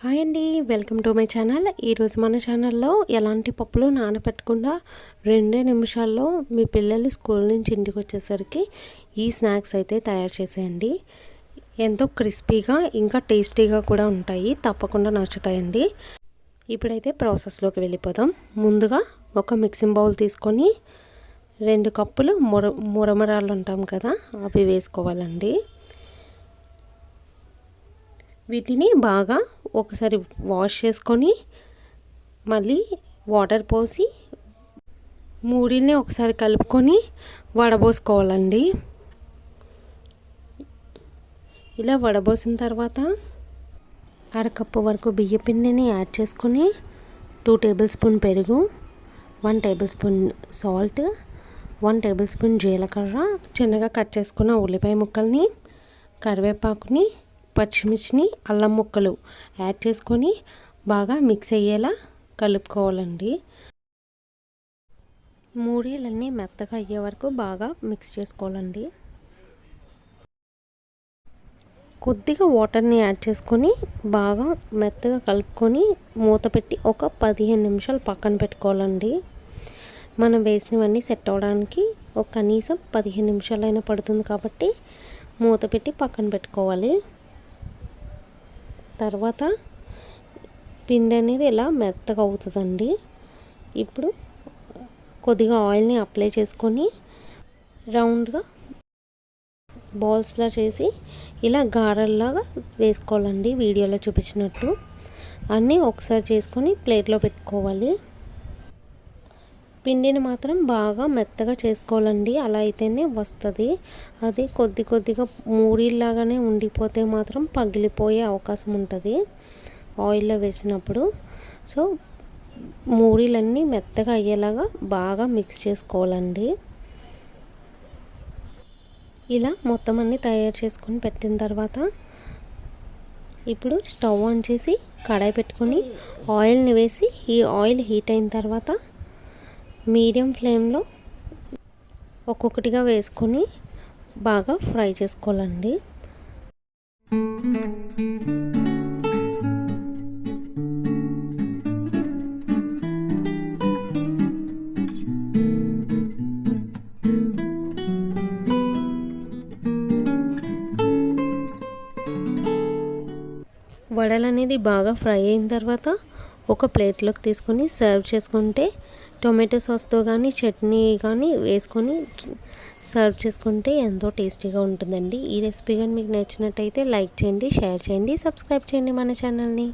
Hi అండి welcome to my channel. ఈరోజు మన ఛానల్లో ఎలాంటి పప్పులు నానబెట్టకుండా రెండే నిమిషాల్లో మీ పిల్లలు స్కూల్ నుంచి ఇంటికి వచ్చేసరికి ఈ స్నాక్స్ అయితే తయారు చేసేయండి. ఎంతో క్రిస్పీగా ఇంకా టేస్టీగా కూడా ఉంటాయి. తప్పకుండా నచ్చుతాయండి. ఇప్పుడైతే ప్రాసెస్లోకి వెళ్ళిపోదాం. ముందుగా ఒక మిక్సింగ్ బౌల్ తీసుకొని రెండు కప్పులు ముర మురమరాలు ఉంటాం కదా అవి వేసుకోవాలండి. వీటిని బాగా ఒకసారి వాష్ చేసుకొని మళ్ళీ వాటర్ పోసి మూడిని ఒకసారి కలుపుకొని వడబోసుకోవాలండి. ఇలా వడబోసిన తర్వాత అరకప్పు వరకు బియ్య పిండిని యాడ్ చేసుకొని టూ టేబుల్ స్పూన్ పెరుగు one tablespoon salt one tablespoon జీలకర్ర చిన్నగా కట్ చేసుకున్న ఉల్లిపాయ ముక్కల్ని కరివేపాకుని పచ్చిమిర్చిని అల్లం ముక్కలు యాడ్ చేసుకొని బాగా మిక్స్ అయ్యేలా కలుపుకోవాలండి. మూడేళ్ళన్నీ మెత్తగా అయ్యే వరకు బాగా మిక్స్ చేసుకోవాలండి. కొద్దిగా వాటర్ని యాడ్ చేసుకొని బాగా మెత్తగా కలుపుకొని మూత పెట్టి ఒక పదిహేను నిమిషాలు పక్కన పెట్టుకోవాలండి. మనం వేసినవన్నీ సెట్ అవ్వడానికి ఒక కనీసం పదిహేను నిమిషాలైనా పడుతుంది కాబట్టి మూత పెట్టి పక్కన పెట్టుకోవాలి. తర్వాత పిండి అనేది ఇలా మెత్తగా అవుతుందండి? ఇప్పుడు కొద్దిగా ఆయిల్ని అప్లై చేసుకొని రౌండ్గా బాల్స్లా చేసి ఇలా గారెల్లాగా వేసుకోవాలండి వీడియోలో చూపించినట్టు. అన్నీ ఒకసారి చేసుకొని ప్లేట్లో పెట్టుకోవాలి. పిండిని మాత్రం బాగా మెత్తగా చేసుకోవాలండి. అలా అయితేనే వస్తుంది. అది కొద్ది కొద్దిగా మూడిలాగానే ఉండిపోతే మాత్రం పగిలిపోయే అవకాశం ఉంటుంది ఆయిల్లో వేసినప్పుడు. సో మూడీలన్నీ మెత్తగా అయ్యేలాగా బాగా మిక్స్ చేసుకోవాలండి. ఇలా మొత్తం అన్నీ తయారు చేసుకొని పెట్టిన తర్వాత ఇప్పుడు స్టవ్ ఆన్ చేసి కడాయి పెట్టుకొని ఆయిల్ని వేసి ఈ ఆయిల్ హీట్ అయిన తర్వాత మీడియం ఫ్లేమ్లో ఒక్కొక్కటిగా వేసుకొని బాగా ఫ్రై చేసుకోవాలండి. వడలు అనేది బాగా ఫ్రై అయిన తర్వాత ఒక ప్లేట్లోకి తీసుకొని సర్వ్ చేసుకుంటే టొమాటో సాస్తో కానీ చట్నీ కానీ వేసుకొని సర్వ్ చేసుకుంటే ఎంతో టేస్టీగా ఉంటుందండి. ఈ రెసిపీ కానీ మీకు నచ్చినట్టయితే లైక్ చేయండి షేర్ చేయండి సబ్స్క్రైబ్ చేయండి మన ఛానల్ని.